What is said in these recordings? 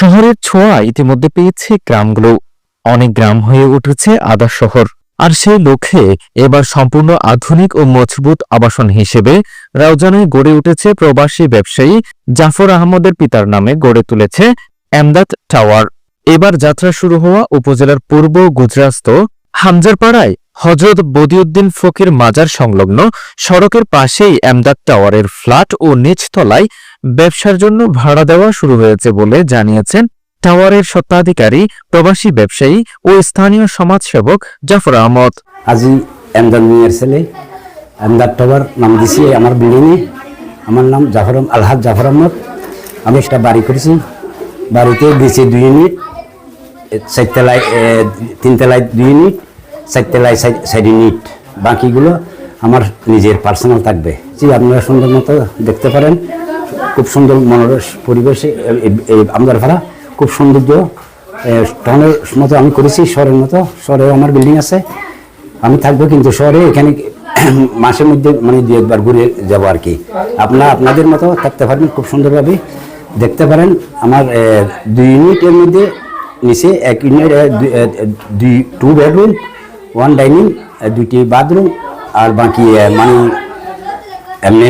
শহরের ছোঁয়া ইতিমধ্যে পেয়েছে গ্রামগুলো। অনেক গ্রাম হয়ে উঠেছে আদা শহর। আর সেই লক্ষ্যে এবার সম্পূর্ণ আধুনিক ও মজবুত আবাসন হিসেবে রাউজানে গড়ে উঠেছে প্রবাসী ব্যবসায়ী জাফর আহমদের পিতার নামে গড়ে তুলেছে এমদাদ টাওয়ার। এবার যাত্রা শুরু হওয়া উপজেলার পূর্ব গুজরাস্ত হামজারপাড়ায় হজরত বদিউদ্দিন ফকির মাজার সংলগ্ন সড়কের পাশেই এমদাদ টাওয়ারের ফ্ল্যাট ও নিচতলায় ব্যবসার জন্য ভাড়া দেওয়া শুরু হয়েছে বলে জানিয়েছেন টাওয়ারের স্বত্বাধিকারী প্রবাসী ব্যবসায়ী ও স্থানীয় সমাজসেবক জাফর আহমদ। আজি এমদাদ মিয়ার ছেলে, এমদাদ টাওয়ার নাম দিছি আমার বিল্ডিংয়ে। আমার নাম জাফর আলহাজ জাফর আহমদ। আমি একটা বাড়ি করেছি। বাড়িতে দিয়েছি দুই ইউনিট চারতলায় তিনতলায় দুই ইউনিট, চারতলায় চার- চার ইউনিট। বাকিগুলো আমার নিজের পার্সোনাল থাকবে। জি, আপনারা সুন্দর মতো দেখতে পারেন। খুব সুন্দর মনোরস পরিবেশে আমদার ভাড়া খুব সৌন্দর্য টাউনের মতো আমি করেছি, শহরের মতো। শহরেও আমার বিল্ডিং আছে। আমি থাকব কিন্তু শহরে এখানে মাসের মধ্যে মানে দু একবার ঘুরে যাব আর কি। আপনারা আপনাদের মতো থাকতে পারবেন খুব সুন্দরভাবে। দেখতে পারেন, আমার দুই ইউনিটের মধ্যে নিচে এক ইউনিট দুই- টু বেডরুম ওয়ান ডাইনিং দুইটি বাথরুম আর বাকি মানে এমনি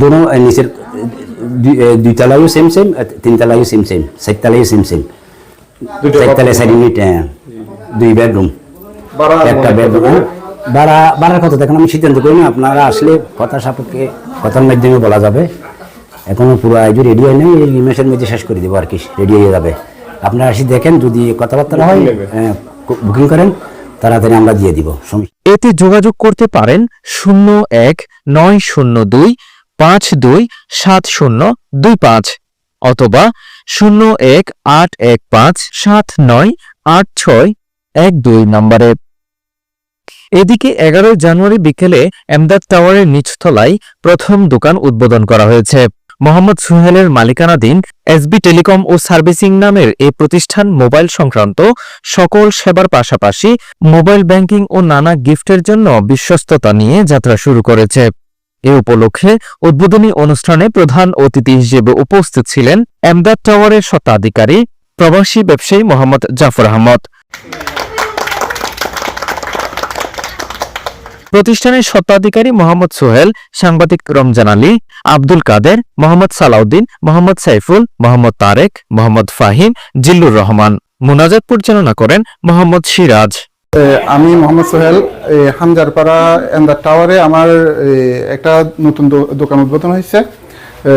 দোনো নিচের দুই- তলায়ও সেম সেম তিন তলায়ও সেম সেম চার তলায়ও সেম সেম চার তলায় চার ইউনিট হ্যাঁ, দুই বেডরুম একটা বেডরুম ভাড়া ভাড়ার কথা দেখেন আমি সিদ্ধান্ত করি না আপনারা আসলে কথা সাপেক্ষে কথার মাধ্যমে বলা যাবে। এখনও পুরো আয়োজন রেডি হয় নাই এই মাসের মধ্যে শেষ করে দেবো আর কি রেডি হয়ে যাবে। আপনারা আসি দেখেন যদি কথাবার্তা হয় বুকিং করেন তাড়াতাড়ি আমরা দিয়ে দিব। এতে যোগাযোগ করতে পারেন শূন্য এক নয় শূন্য দুই পাঁচ দুই সাত শূন্য দুই পাঁচ অথবা শূন্য এক আট এক পাঁচ সাত নয় আট ছয় এক দুই নম্বরে। এদিকে এগারোই জানুয়ারি বিকেলে এমদাদ টাওয়ারের নিচতলায় প্রথম দোকান উদ্বোধন করা হয়েছে। মোহাম্মদ সুহেলের মালিকানাধীন এসবি টেলিকম ও সার্ভিসিং নামের এই প্রতিষ্ঠান মোবাইল সংক্রান্ত সকল সেবার পাশাপাশি মোবাইল ব্যাংকিং ও নানা গিফটের জন্য বিশ্বস্ততা নিয়ে যাত্রা শুরু করেছে। এ উপলক্ষে উদ্বোধনী অনুষ্ঠানে প্রধান অতিথি হিসেবে উপস্থিত ছিলেন এমদাদ টাওয়ারের স্বত্বাধিকারী প্রবাসী ব্যবসায়ী মোহাম্মদ জাফর আহমদ। প্রতিষ্ঠানের স্বত্বাধিকারী মোহাম্মদ সোহেল, সাংবাদিক রমজান আলী, আব্দুল কাদের, মোহাম্মদ সালাউদ্দিন, মোহাম্মদ সাইফুল, মোহাম্মদ তারেক, মোহাম্মদ ফাহিম, জিল্লুর রহমান। মুনাজাত পরিচালনা করেন মোহাম্মদ সিরাজ। আমি মোহাম্মদ সোহেল এ, হামজারপাড়া এন্দার টাওয়ারে আমার এ, একটা নতুন দো- দোকান উদ্বোধন হয়েছে এ,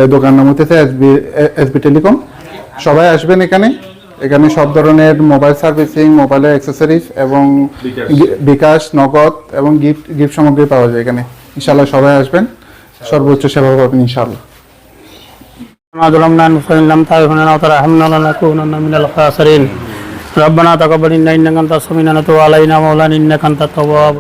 দোকান নাম হচ্ছে এসবি এসবি টেলিকম সবাই আসবেন এখানে এখানে সব ধরনের মোবাইল সার্ভিসিং মোবাইলের অ্যাক্সেসরিজ এবং গি- বিকাশ নগদ এবং গিফট গিফট সামগ্রী পাওয়া যায় এখানে ইনশাল্লাহ সবাই আসবেন সর্বোচ্চ সেবা পাবেন ইনশাল্লাহ ما ظلمنا فإن لم تعرفنا وترحمنا لنكونن من الخاسرين ربنا تقبل منا إنك أنت السميع العليم وتب علينا مولانا إنك أنت التواب